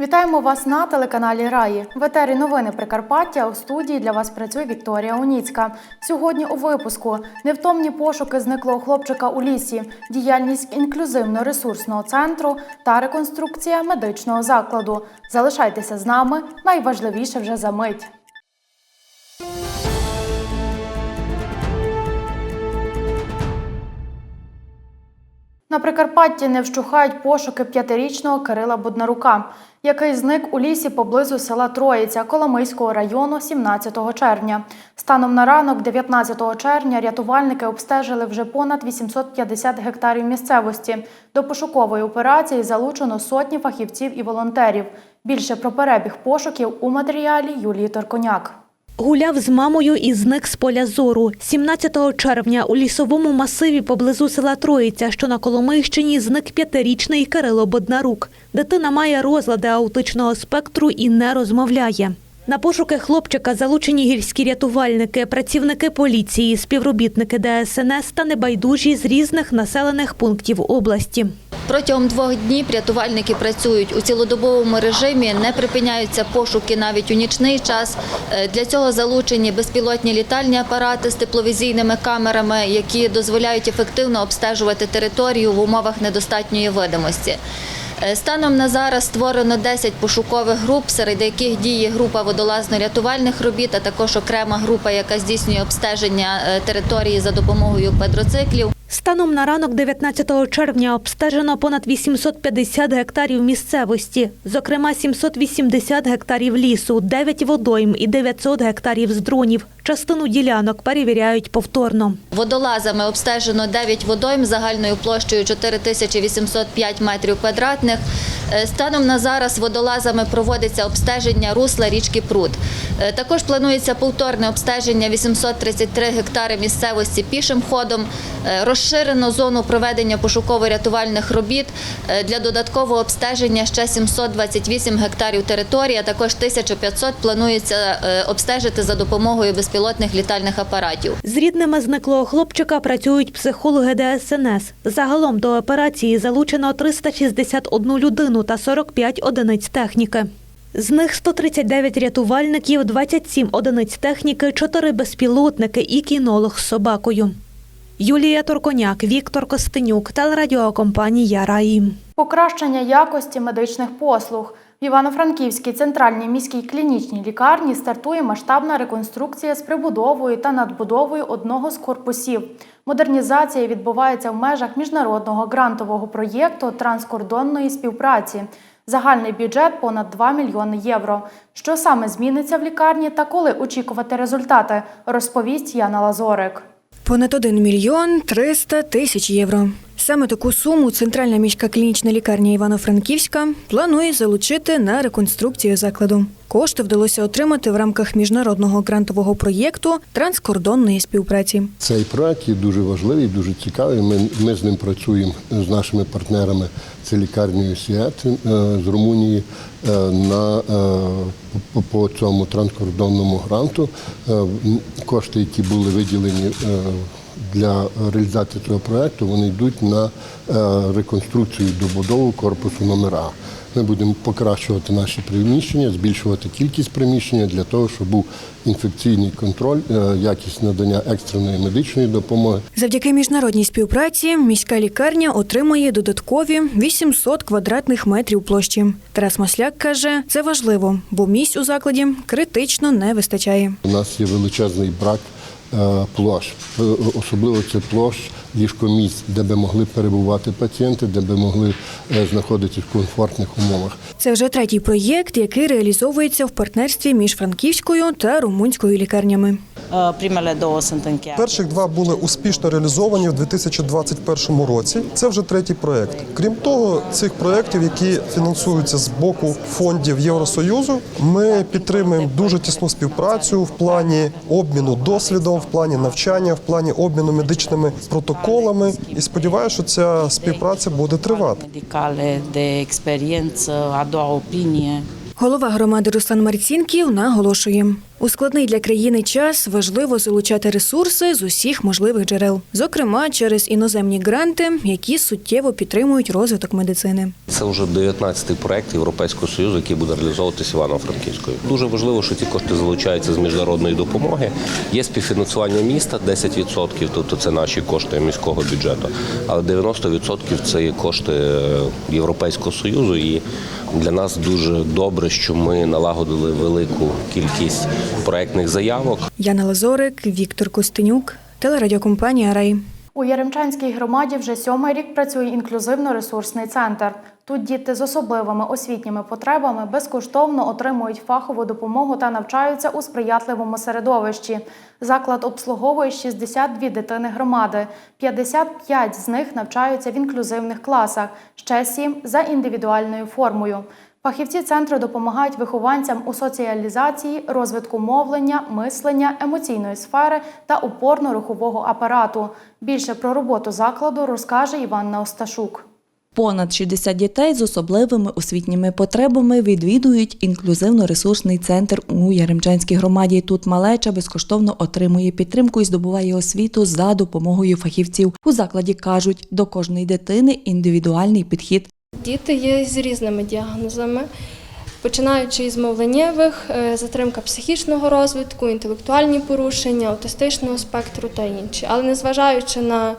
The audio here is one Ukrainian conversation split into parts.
Вітаємо вас на телеканалі Раї. В етері новини Прикарпаття у студії для вас працює Вікторія Уніцька. Сьогодні у випуску невтомні пошуки зниклого хлопчика у лісі, діяльність інклюзивно-ресурсного центру та реконструкція медичного закладу. Залишайтеся з нами. Найважливіше вже за мить. На Прикарпатті не вщухають пошуки п'ятирічного Кирила Боднарука, який зник у лісі поблизу села Троїця Коломийського району 17 червня. Станом на ранок, 19 червня, рятувальники обстежили вже понад 850 гектарів місцевості. До пошукової операції залучено сотні фахівців і волонтерів. Більше про перебіг пошуків у матеріалі Юлії Торконяк. Гуляв з мамою і зник з поля зору. 17 червня у лісовому масиві поблизу села Троїця, що на Коломийщині, зник п'ятирічний Кирило Боднарук. Дитина має розлади аутичного спектру і не розмовляє. На пошуки хлопчика залучені гірські рятувальники, працівники поліції, співробітники ДСНС та небайдужі з різних населених пунктів області. Протягом двох днів рятувальники працюють у цілодобовому режимі, не припиняються пошуки навіть у нічний час. Е, Для цього залучені безпілотні літальні апарати з тепловізійними камерами, які дозволяють ефективно обстежувати територію в умовах недостатньої видимості. Е, Станом на зараз створено 10 пошукових груп, серед яких діє група водолазно-рятувальних робіт, а також окрема група, яка здійснює обстеження е, території за допомогою квадроциклів. Станом на ранок 19 червня обстежено понад 850 гектарів місцевості, зокрема 780 гектарів лісу, 9 водойм і 900 гектарів з дронів. Частину ділянок перевіряють повторно. Водолазами обстежено 9 водойм загальною площею 4805 метрів квадратних. Е, Станом на зараз водолазами проводиться обстеження русла річки Прут. Е, Також планується повторне обстеження 833 гектари місцевості пішим ходом. Розширено зону проведення пошуково-рятувальних робіт. Е, Для додаткового обстеження ще 728 гектарів території, а також 1500 планується е, обстежити за допомогою безпілотних літальних апаратів. З рідними зниклого хлопчика працюють психологи ДСНС. Загалом до операції залучено 361 людину та 45 одиниць техніки. З них 139 рятувальників, 27 одиниць техніки, 4 безпілотники і кінолог з собакою. Юлія Торконяк, Віктор Костенюк, телерадіокомпанія Раї. Покращення якості медичних послуг. В Івано-Франківській центральній міській клінічній лікарні стартує масштабна реконструкція з прибудовою та надбудовою одного з корпусів. Модернізація відбувається в межах міжнародного грантового проєкту транскордонної співпраці. Загальний бюджет понад 2 мільйони євро. Що саме зміниться в лікарні та коли очікувати результати, розповість Яна Лазорик. Понад 1 мільйон 300 тисяч євро. Саме таку суму Центральна міська клінічна лікарня Івано-Франківська планує залучити на реконструкцію закладу. Кошти вдалося отримати в рамках міжнародного грантового проєкту транскордонної співпраці. Цей проект є дуже важливий, дуже цікавий. Ми, ми з ним працюємо з нашими партнерами. Це лікарнею Сіет е, з Румунії е, на, е, по, цьому транскордонному гранту. Кошти, які були виділені для реалізації цього проекту, вони йдуть на е, реконструкцію і добудову корпусу номер А. Ми будемо покращувати наші приміщення, збільшувати кількість приміщення для того, щоб був інфекційний контроль, е, якість надання екстреної медичної допомоги. Завдяки міжнародній співпраці міська лікарня отримує додаткові 800 квадратних метрів площі. Тарас Масляк каже, це важливо, бо місць у закладі критично не вистачає. У нас є величезний брак площ, Е, особливо це площ ліжкомісць, де би могли перебувати пацієнти, де би могли е, знаходитися в комфортних умовах. Це вже третій проєкт, який реалізовується в партнерстві між франківською та румунською лікарнями. Перших два були успішно реалізовані в 2021 році. Це вже третій проєкт. Крім того, цих проєктів, які фінансуються з боку фондів Євросоюзу, ми підтримуємо дуже тісну співпрацю в плані обміну досвідом, в плані навчання, в плані обміну медичними протоколами. І сподіваюся, що ця співпраця буде тривати. Голова громади Руслан Марцінків наголошує, у складний для країни час важливо залучати ресурси з усіх можливих джерел, зокрема через іноземні гранти, які суттєво підтримують розвиток медицини. Це вже 19-й проект Європейського союзу, який буде реалізовуватися Івано-Франківською. Дуже важливо, що ці кошти залучаються з міжнародної допомоги. Є співфінансування міста 10%, тобто це наші кошти міського бюджету, але 90% це є кошти е, Європейського союзу. І для нас дуже добре, що ми налагодили велику кількість проектних заявок. Яна Лазорик, Віктор Костенюк, телерадіокомпанія Рай. У Яремчанській громаді вже сьомий рік працює інклюзивно-ресурсний центр. Тут діти з особливими освітніми потребами безкоштовно отримують фахову допомогу та навчаються у сприятливому середовищі. Заклад обслуговує 62 дитини громади. 55 з них навчаються в інклюзивних класах, ще 7 – за індивідуальною формою. Фахівці центру допомагають вихованцям у соціалізації, розвитку мовлення, мислення, емоційної сфери та опорно-рухового апарату. Більше про роботу закладу розкаже Іванна Осташук. Понад 60 дітей з особливими освітніми потребами відвідують інклюзивно-ресурсний центр у Яремчанській громаді. Тут малеча безкоштовно отримує підтримку і здобуває освіту за допомогою фахівців. У закладі кажуть, до кожної дитини індивідуальний підхід. Діти є з різними діагнозами, починаючи із мовленнєвих, е, затримка психічного розвитку, інтелектуальні порушення, аутистичного спектру та інші. Але незважаючи на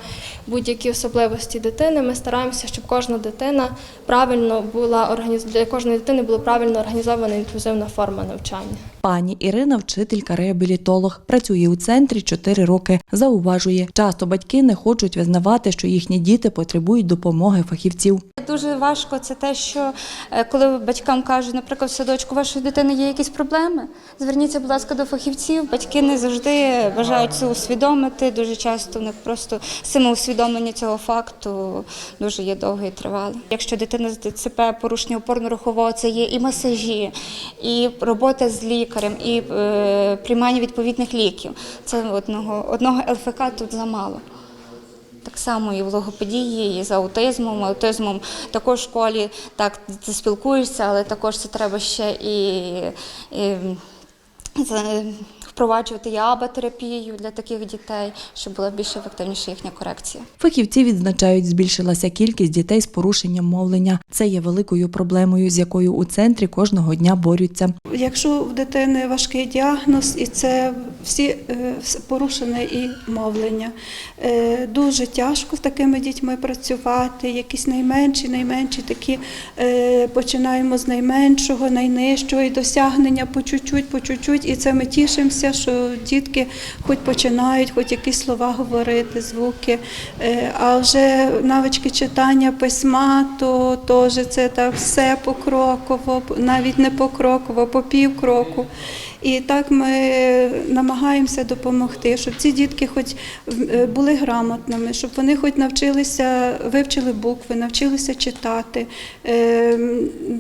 будь-які особливості дитини, ми стараємося, щоб кожна дитина правильно була для кожної дитини була правильно організована інклюзивна форма навчання. Пані Ірина, вчителька-реабілітолог, працює у центрі 4 роки. Зауважує, часто батьки не хочуть визнавати, що їхні діти потребують допомоги фахівців. Дуже важко це те, що е, коли батькам кажуть, наприклад, в садочку вашої дитини є якісь проблеми, зверніться, будь ласка, до фахівців. Батьки не завжди бажають це усвідомити. Дуже часто в них просто самоусвідомлення цього факту дуже є довге і тривале. Якщо дитина з ДЦП, порушення опорно-рухового, це є і масажі, і робота з лікарем, і е, приймання відповідних ліків. Це одного одного ЛФК тут замало. Так само і в логопедії, і з аутизмом. Аутизмом також в школі так ти спілкуєшся, але також це треба ще і, і впроваджувати і аботерапію для таких дітей, щоб була більш ефективніша їхня корекція. Фахівці відзначають, збільшилася кількість дітей з порушенням мовлення. Це є великою проблемою, з якою у центрі кожного дня борються. Якщо в дитини важкий діагноз, і це всі е, порушене і мовлення, е, дуже тяжко з такими дітьми працювати. Якісь найменші, найменші такі е, починаємо з найменшого, найнижчого і досягнення по чуть-чуть, по чуть-чуть. І це ми тішимося, що дітки хоч починають, хоч якісь слова говорити, звуки. Е, А вже навички читання письма, то теж це так все покроково, навіть не покроково, по півкроку. І так ми намагаємося допомогти, щоб ці дітки хоч е, були грамотними, щоб вони хоч навчилися, вивчили букви, навчилися читати, е,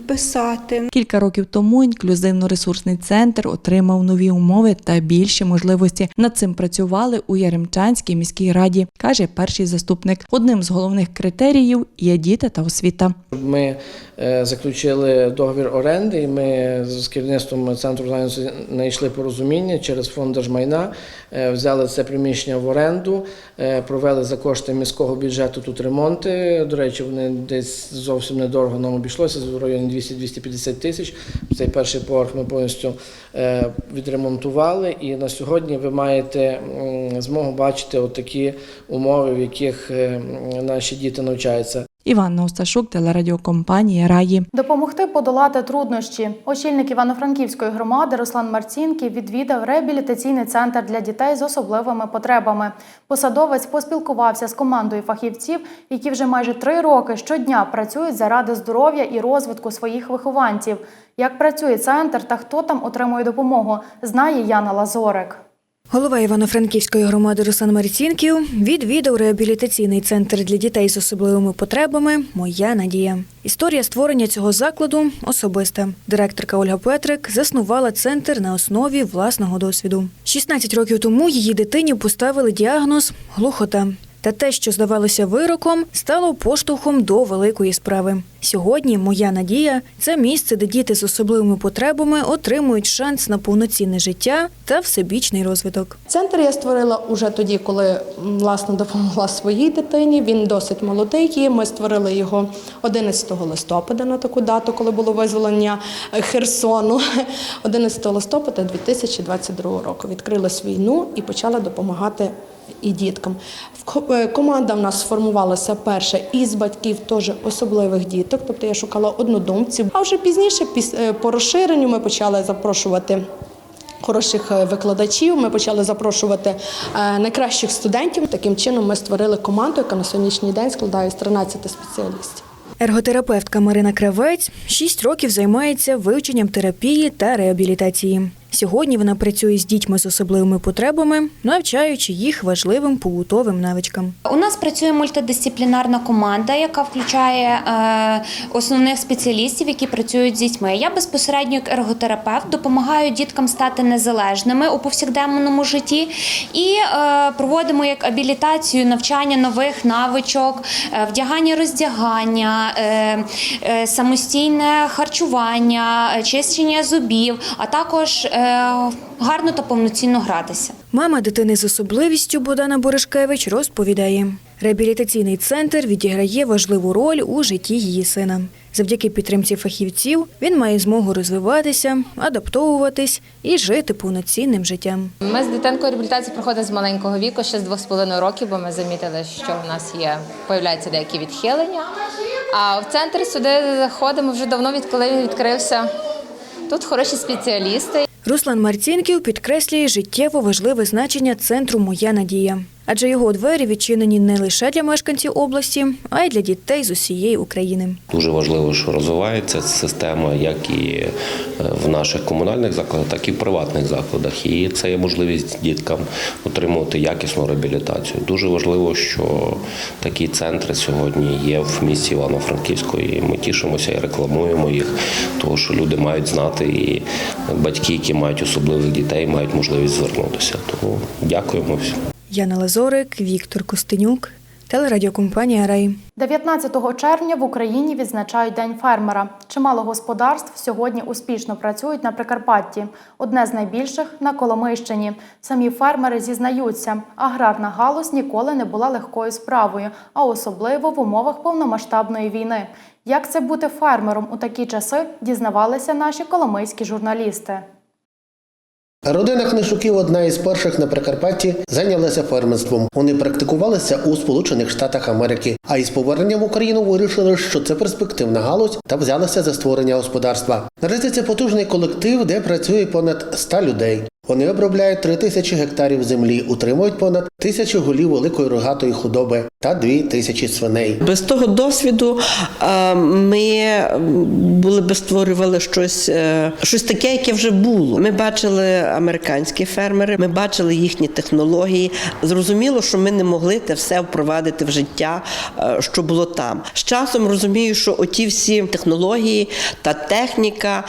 писати. Кілька років тому інклюзивно-ресурсний центр отримав нові умови та більші можливості. Над цим працювали у Яремчанській міській раді, каже перший заступник. Одним з головних критеріїв є діти та освіта. Ми е, заключили договір оренди, і ми з керівництвом центру зайнятості знайшли порозуміння через фонд держмайна, е, взяли це приміщення в оренду, е, провели за кошти міського бюджету тут ремонти. До речі, вони десь зовсім недорого нам обійшлося, в районі 200-250 тисяч. Цей перший поверх ми повністю е, відремонтували. І на сьогодні ви маєте змогу бачити отакі умови, в яких наші діти навчаються. Іванна Осташук, телерадіокомпанія Раї. Допомогти подолати труднощі. Очільник Івано-Франківської громади Руслан Марцінків відвідав реабілітаційний центр для дітей з особливими потребами. Посадовець поспілкувався з командою фахівців, які вже майже три роки щодня працюють заради здоров'я і розвитку своїх вихованців. Як працює центр та хто там отримує допомогу, знає Яна Лазорик. Голова Івано-Франківської громади Руслан Марцінків відвідав реабілітаційний центр для дітей з особливими потребами Моя надія. Історія створення цього закладу особиста. Директорка Ольга Петрик заснувала центр на основі власного досвіду. 16 років тому її дитині поставили діагноз глухота. Та те, що здавалося вироком, стало поштовхом до великої справи. Сьогодні моя надія це місце, де діти з особливими потребами отримують шанс на повноцінне життя та всебічний розвиток. Центр я створила уже тоді, коли власне допомогла своїй дитині. Він досить молодий. є. Ми створили його 11 листопада на таку дату, коли було визволення е, Херсону. 11 листопада 2022 року. Відкрилась війну і почала допомагати. І діткам е, команда в нас сформувалася перша із батьків теж особливих діток. Тобто я шукала однодумців. А вже пізніше, піс- е, по розширенню, ми почали запрошувати хороших е, викладачів. Ми почали запрошувати е, найкращих студентів. Таким чином ми створили команду, яка на сьогоднішній день складає з 13 спеціалістів. Ерготерапевтка Марина Кравець 6 років займається вивченням терапії та реабілітації. Сьогодні вона працює з дітьми з особливими потребами, навчаючи їх важливим побутовим навичкам. У нас працює мультидисциплінарна команда, яка включає е, основних спеціалістів, які працюють з дітьми. Я безпосередньо як ерготерапевт допомагаю діткам стати незалежними у повсякденному житті і е, проводимо як абілітацію навчання нових навичок, е, вдягання, роздягання, самостійне харчування, чищення зубів, а також гарно та повноцінно гратися. Мама дитини з особливістю Богдана Борешкевич розповідає, реабілітаційний центр відіграє важливу роль у житті її сина. Завдяки підтримці фахівців він має змогу розвиватися, адаптовуватись і жити повноцінним життям. Ми з дитинкою реабілітацію проходимо з маленького віку, ще з двох з половиною років, бо ми замітили, що в нас є появляються деякі відхилення. А в центр сюди заходимо вже давно, відколи він відкрився. Тут хороші спеціалісти. Руслан Марцінків підкреслює життєво важливе значення центру Моя надія. Адже його двері відчинені не лише для мешканців області, а й для дітей з усієї України. Дуже важливо, що розвивається система як і е, в наших комунальних закладах, так і в приватних закладах. І це є можливість діткам отримувати якісну реабілітацію. Дуже важливо, що такі центри сьогодні є в місті Івано-Франківську, і ми тішимося і рекламуємо їх, тому що люди мають знати, і батьки, які мають особливих дітей, мають можливість звернутися. Тому дякуємо всім. Яна Лазорик, Віктор Костенюк, телерадіокомпанія Рай. 19 червня в Україні відзначають День фермера. Чимало господарств сьогодні успішно працюють на Прикарпатті. Одне з найбільших на Коломийщині. Самі фермери зізнаються, аграрна галузь ніколи не була легкою справою, а особливо в умовах повномасштабної війни. Як це бути фермером у такі часи, дізнавалися наші коломийські журналісти. Родина Книшуків, одна із перших на Прикарпатті, зайнялася фермерством. Вони практикувалися у Сполучених Штатах Америки. А із поверненням в Україну вирішили, що це перспективна галузь, та взялися за створення господарства. Наразі це потужний колектив, де працює понад 100 людей. Вони обробляють 3 тисячі гектарів землі, утримують понад тисячу голів великої рогатої худоби та 2 тисячі свиней. Без того досвіду е, ми були би створювали щось, е, щось таке, яке вже було. Ми бачили американські фермери, ми бачили їхні технології. Зрозуміло, що ми не могли те все впровадити в життя, е, що було там. З часом розумію, що оті всі технології та техніка,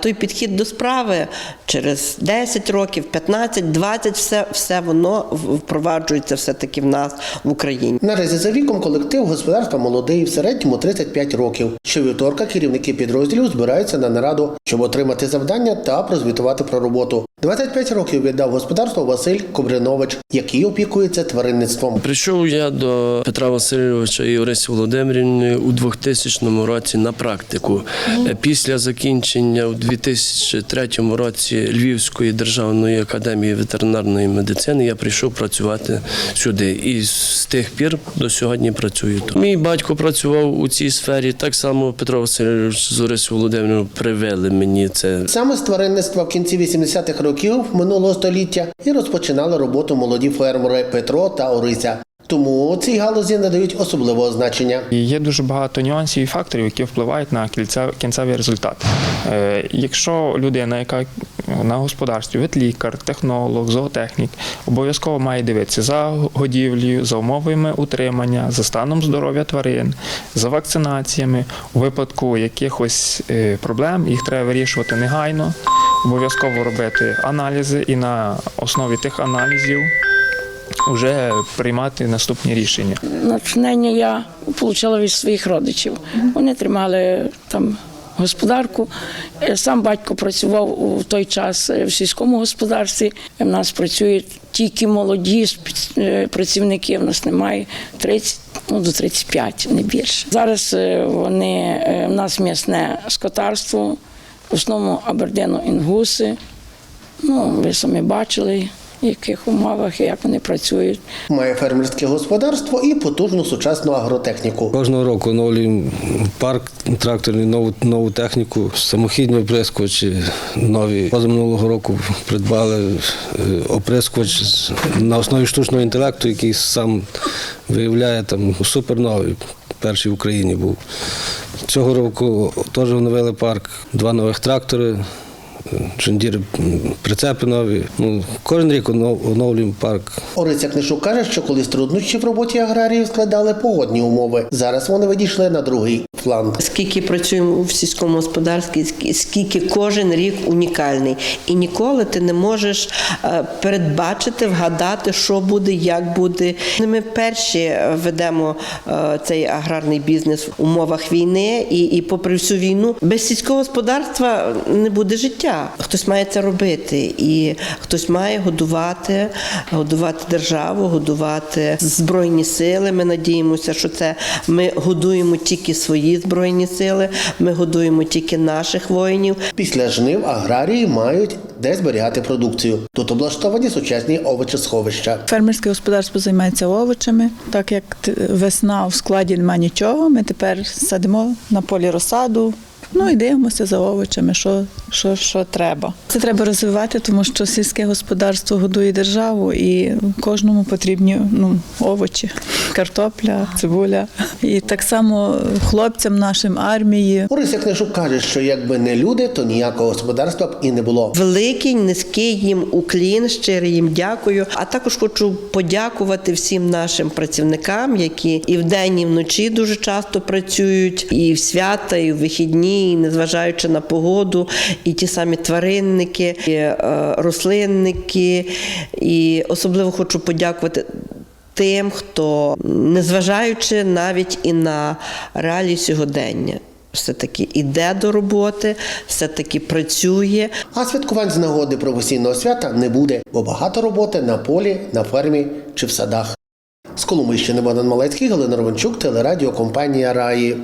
той підхід до справи через 10 років, 15, 20, все, все воно впроваджується все таки в нас в Україні. Наразі за віком колектив господарства молодий, в середньому 35 років. Щовівторка керівники підрозділів збираються на нараду, щоб отримати завдання та прозвітувати про роботу. 25 років віддав господарство Василь Кобринович, який опікується тваринництвом. Прийшов я до Петра Васильовича і Орисі Володимирівни у 2000 році на практику. Після закінчення у 2003 році Львівської державної академії ветеринарної медицини я прийшов працювати сюди. І з тих пір до сьогодні працюю. тут. Мій батько працював у цій сфері. Так само Петро Васильович з Орисою Володимирівною привели мені це. Саме з тваринництва в кінці 80-х років минулого століття і розпочинали роботу молоді фермери Петро та Орися. Тому цій галузі надають особливого значення. Є дуже багато нюансів і факторів, які впливають на кінцевий результат. Е, Якщо людина, яка на господарстві, ветлікар, технолог, зоотехнік, обов'язково має дивитися за годівлею, за умовами утримання, за станом здоров'я тварин, за вакцинаціями. У випадку якихось е, проблем їх треба вирішувати негайно, обов'язково робити аналізи і на основі тих аналізів вже приймати наступні рішення. Натхнення я отримала від своїх родичів. Вони тримали там господарку. Е, Сам батько працював у той час е, в сільському господарстві. У нас працюють тільки молоді е, працівники, у нас немає 30, ну, до 35, не більше. Зараз е, вони, е, у нас м'ясне скотарство, в основному абердено інгуси. Ну, ви самі бачили, в яких умовах і як вони працюють. Має фермерське господарство і потужну сучасну агротехніку. Кожного року оновлюємо парк тракторний, нову, нову техніку, самохідні оприскувачі нові. Позаминулого року придбали е, оприскувач на основі штучного інтелекту, який сам виявляє там суперновий. Перший в Україні був. Цього року теж оновили парк, два нових трактори. Джондір прицепи нові. Ну, кожен рік оновлюємо парк. Ориця Книшук каже, що колись труднощі в роботі аграріїв складали погодні умови. Зараз вони відійшли на другий план. Скільки працюємо в сільському господарстві, скільки кожен рік унікальний. І ніколи ти не можеш е, передбачити, вгадати, що буде, як буде. Ми перші е, ведемо е, цей аграрний бізнес в умовах війни, і, і попри всю війну, без сільського господарства не буде життя. Хтось має це робити, і хтось має годувати, годувати державу, годувати збройні сили. Ми надіємося, що це ми годуємо тільки свої збройні сили, ми годуємо тільки наших воїнів. Після жнив аграрії мають де зберігати продукцію. Тут облаштовані сучасні овочесховища. Фермерське господарство займається овочами. Так як весна в складі немає нічого, ми тепер садимо на полі розсаду. Ну і дивимося за овочами, що, що, що треба. Це треба розвивати, тому що сільське господарство годує державу і кожному потрібні ну, овочі, картопля, цибуля. І так само хлопцям нашим армії. Орися Книжук каже, що якби не люди, то ніякого господарства б і не було. Великий низький їм уклін, щирий їм дякую. А також хочу подякувати всім нашим працівникам, які і вдень, і вночі дуже часто працюють, і в свята, і в вихідні, і незважаючи на погоду, і ті самі тваринники, і е, рослинники. І особливо хочу подякувати. Тим, хто, незважаючи навіть і на реалії сьогодення, все-таки іде до роботи, все-таки працює. А святкувань з нагоди професійного свята не буде, бо багато роботи на полі, на фермі чи в садах. З Коломийщини Богдан Малецький, Галина Романчук, телерадіокомпанія Раї.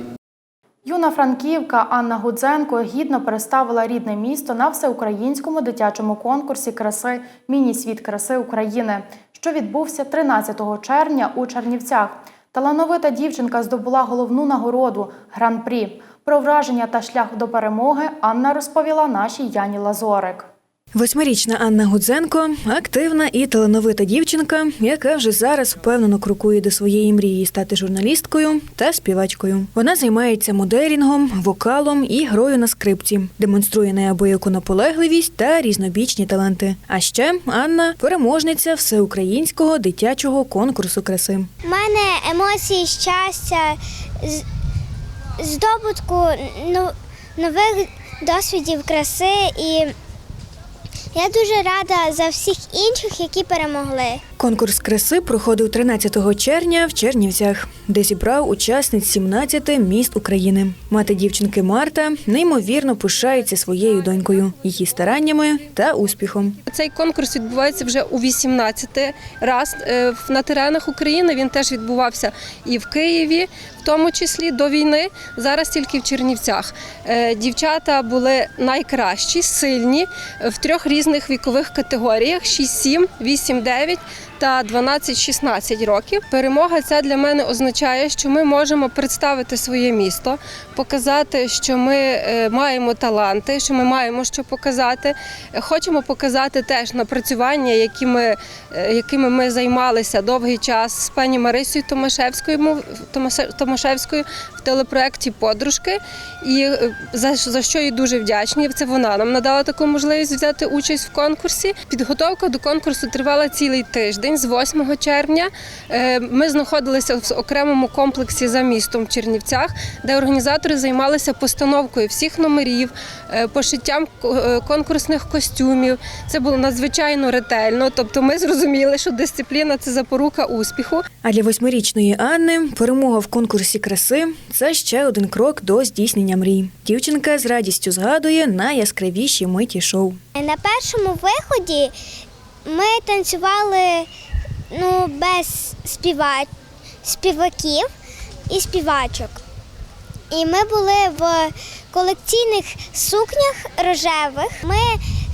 Юна Франківка Анна Гудзенко гідно представила рідне місто на всеукраїнському дитячому конкурсі краси Міні-світ краси України, що відбувся 13 червня у Чернівцях. Талановита дівчинка здобула головну нагороду гран-прі. Про враження та шлях до перемоги Анна розповіла нашій Яні Лазорик. Восьмирічна Анна Гудзенко активна і талановита дівчинка, яка вже зараз впевнено крокує до своєї мрії стати журналісткою та співачкою. Вона займається моделінгом, вокалом і грою на скрипці, демонструє неабияку наполегливість та різнобічні таланти. А ще Анна переможниця всеукраїнського дитячого конкурсу краси. У мене емоції щастя, здобутку ну- нових досвідів краси і я дуже рада за всіх інших, які перемогли. Конкурс краси проходив 13 червня в Чернівцях, де зібрав учасниць 17 міст України. Мати дівчинки Марта неймовірно пишається своєю донькою, її стараннями та успіхом. Цей конкурс відбувається вже у 18 раз е, на теренах України. Він теж відбувався і в Києві, в тому числі до війни. Зараз тільки в Чернівцях. Е, Дівчата були найкращі, сильні е, в трьох різних вікових категоріях: 6, 7, 8, 9 та 12-16 років. Перемога ця для мене означає, що ми можемо представити своє місто, показати, що ми е, маємо таланти, що ми маємо що показати. Хочемо показати теж напрацювання, які ми, е, якими ми займалися довгий час з пані Марисою Томашевською, Томашевською в телепроекті Подружки. І е, за, за що їй дуже вдячні. Це вона нам надала таку можливість взяти участь в конкурсі. Підготовка до конкурсу тривала цілий тиждень. День, з 8 червня. Е, Ми знаходилися в окремому комплексі за містом в Чернівцях, де організатори займалися постановкою всіх номерів, е, пошиттям е, конкурсних костюмів. Це було надзвичайно ретельно. Тобто, ми зрозуміли, що дисципліна це запорука успіху. А для восьмирічної Анни перемога в конкурсі краси це ще один крок до здійснення мрій. Дівчинка з радістю згадує найяскравіші миті шоу. На першому виході ми танцювали ну, без співа... співаків і співачок. І ми були в колекційних сукнях рожевих. Ми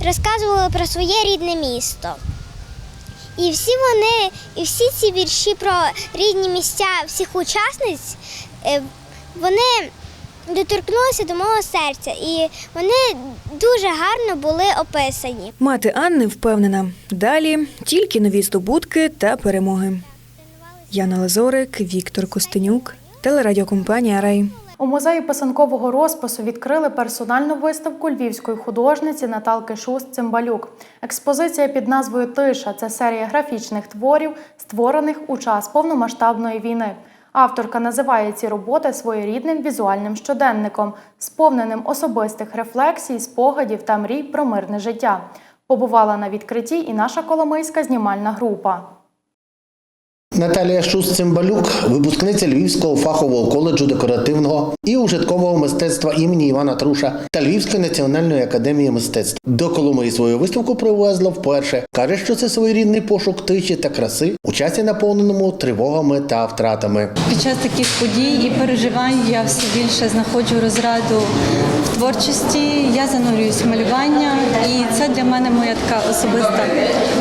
розказували про своє рідне місто. І всі вони, і всі ці вірші про рідні місця всіх учасниць, е, вони доторкнулися до мого серця, і вони дуже гарно були описані. Мати Анни впевнена, далі тільки нові здобутки та перемоги. Яна Лазорик, Віктор Костенюк, телерадіокомпанія Рай. У музеї писанкового розпису відкрили персональну виставку львівської художниці Наталки Шуст Цимбалюк. Експозиція під назвою Тиша це серія графічних творів, створених у час повномасштабної війни. Авторка називає ці роботи своєрідним візуальним щоденником, сповненим особистих рефлексій, спогадів та мрій про мирне життя. Побувала на відкритті і наша коломийська знімальна група. Наталія Шуст-Цимбалюк, випускниця Львівського фахового коледжу декоративного і ужиткового мистецтва імені Івана Труша та Львівської національної академії мистецтв. До Коломиї свою виставку привезла вперше. Каже, що це своєрідний пошук тиші та краси у часі наповненому тривогами та втратами. Під час таких подій і переживань я все більше знаходжу розраду творчості. Я занурююсь в малювання, і це для мене моя така особиста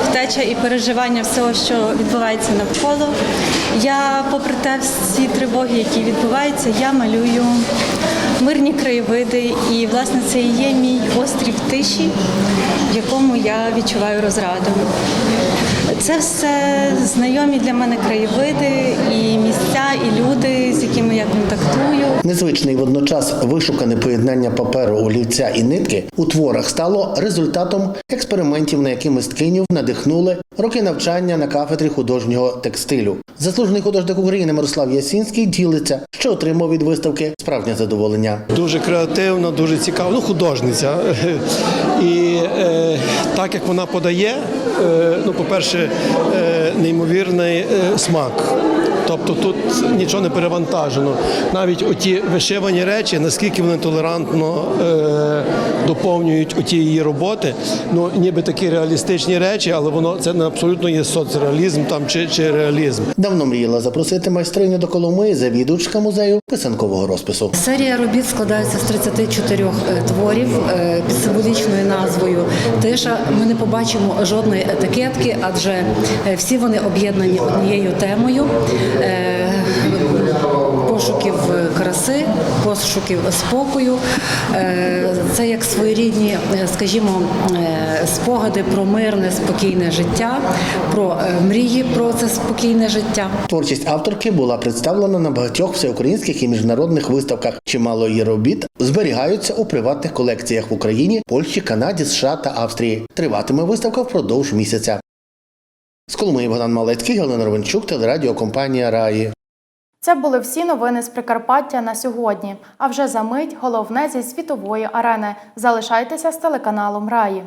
втеча і переживання всього, що відбувається навколо. Я, попри те, всі тривоги, які відбуваються, я малюю мирні краєвиди, і власне це і є мій острів тиші, в якому я відчуваю розраду. Це все знайомі для мене краєвиди, і місця, і люди, з якими я контактую. Незвичне і водночас вишукане поєднання паперу, олівця і нитки у творах стало результатом експериментів, на які мисткиню надихнули роки навчання на кафедрі художнього текстилю. Заслужений художник України Мирослав Ясінський ділиться, що отримав від виставки справжнє задоволення. Дуже креативна, дуже цікава, ну художниця. І е, так як вона подає, е, ну, по-перше, неймовірний е, смак. Тобто тут нічого не перевантажено. Навіть оті вишивані речі, наскільки вони толерантно е, доповнюють оті її роботи. Ну, ніби такі реалістичні речі, але воно це не абсолютно є соцреалізм там чи, чи реалізм. Давно мріяла запросити майстриню до Коломиї завідувачка музею писанкового розпису. Серія робіт складається з 34 е, творів е, під символічною назвою Тиша. Ми не побачимо жодної етикетки, адже е, всі вони об'єднані однією темою. Е, Пошуків краси, пошуків спокою. Е, Це як своєрідні, е, скажімо, спогади про мирне, спокійне життя, про мрії про це спокійне життя. Творчість авторки була представлена на багатьох всеукраїнських і міжнародних виставках. Чимало її робіт зберігаються у приватних колекціях в Україні, Польщі, Канаді, США та Австрії. Триватиме виставка впродовж місяця. З Коломиї Богдан Малецький, Галина Ровенчук, телерадіокомпанія Раї. Це були всі новини з Прикарпаття на сьогодні. А вже за мить головне зі світової арени. Залишайтеся з телеканалом Раї.